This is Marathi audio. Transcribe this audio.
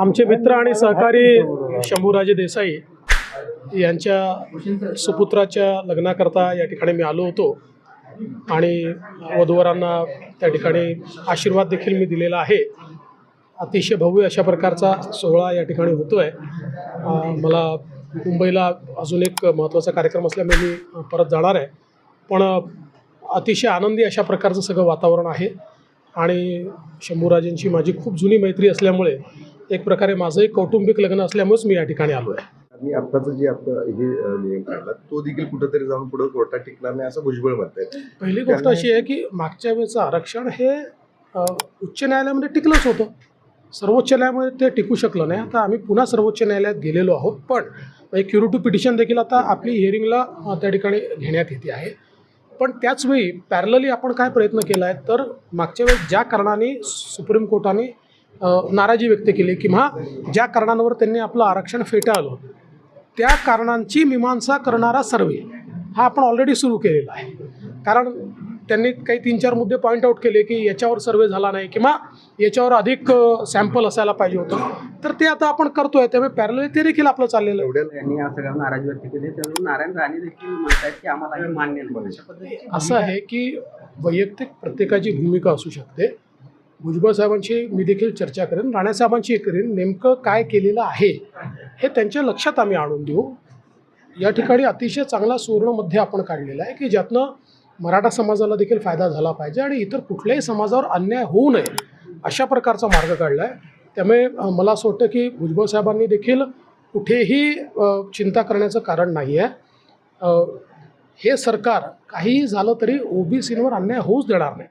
आमचे मित्र आणि सहकारी शंभूराजे देसाई यांच्या सुपुत्राच्या लग्नाकरता या ठिकाणी मी आलो होतो. आणि वधूवरांना त्या ठिकाणी आशीर्वाद देखील मी दिलेला आहे. अतिशय भव्य अशा प्रकारचा सोहळा या ठिकाणी होतो आहे मला मुंबईला अजून एक महत्त्वाचा कार्यक्रम असल्यामुळे मी परत जाणार आहे. पण अतिशय आनंदी अशा प्रकारचं सगळं वातावरण आहे. आणि शंभूराजेंची माझी खूप जुनी मैत्री असल्यामुळे एक प्रकारे माझंही कौटुंबिक लग्न असल्यामुळेच मी या ठिकाणी आलो आहे. आणि आत्ताचं जे आपलं हे नियम काढला तो देखील कुठेतरी जाऊन पुढे कोर्टात टिकणार नाही असं भुजबळ म्हणतायत. पहिली गोष्ट अशी आहे की मागच्या वेळेचं आरक्षण हे अ, उच्च न्यायालयामध्ये टिकलंच होतं. सर्वोच्च न्यायालयामध्ये ते टिकू शकलं नाही. आता आम्ही पुन्हा सर्वोच्च न्यायालयात गेलेलो आहोत पण एक क्युरिटी पिटिशन देखील आता आपली हिअरिंगला अ, त्या ठिकाणी घेण्यात येते आहे. पण त्याचवेळी पॅरलली आपण काय प्रयत्न केला आहे तर मागच्या वेळेस ज्या कारणाने सुप्रीम कोर्टाने नाराजी व्यक्त केली किंवा ज्या कारणांवर त्यांनी आपलं आरक्षण फेटाळलं त्या कारणांची मीमांसा करणारा सर्वे हा आपण ऑलरेडी सुरू केलेला आहे. कारण त्यांनी काही तीन चार मुद्दे पॉईंट आऊट केले की याच्यावर सर्वे झाला नाही किंवा याच्यावर अधिक सॅम्पल असायला पाहिजे होतं. तर ते आता आपण करतोय त्यामुळे पॅरल ते देखील आपलं चाललेलं आहे. एवढ्या यांनी या सगळ्यावर नाराजी व्यक्त केली. त्यावरून नारायण राणे देखील म्हणतात की आम्हाला मान्य नाही. अशा पद्धतीची असं आहे की वैयक्तिक प्रत्येकाची भूमिका असू शकते. भुजबळ साहेबांची मी देखील चर्चा करेन. राणेसाहेबांशी करेन. नेमकं काय केलेलं आहे हे त्यांच्या लक्षात आम्ही आणून देऊ. या ठिकाणी अतिशय चांगला सुवर्णमध्ये आपण काढलेला आहे की ज्यातनं मराठा समाजाला देखील फायदा झाला पाहिजे आणि इतर कुठल्याही समाजावर अन्याय होऊ नये अशा प्रकारचा मार्ग काढला आहे त्यामुळे मला असं वाटतं की भुजबळ साहेबांनी देखील कुठेही चिंता करण्याचं कारण नाही आहे हे सरकार काहीही झालं तरी ओबीसींवर अन्याय होऊच देणार नाही.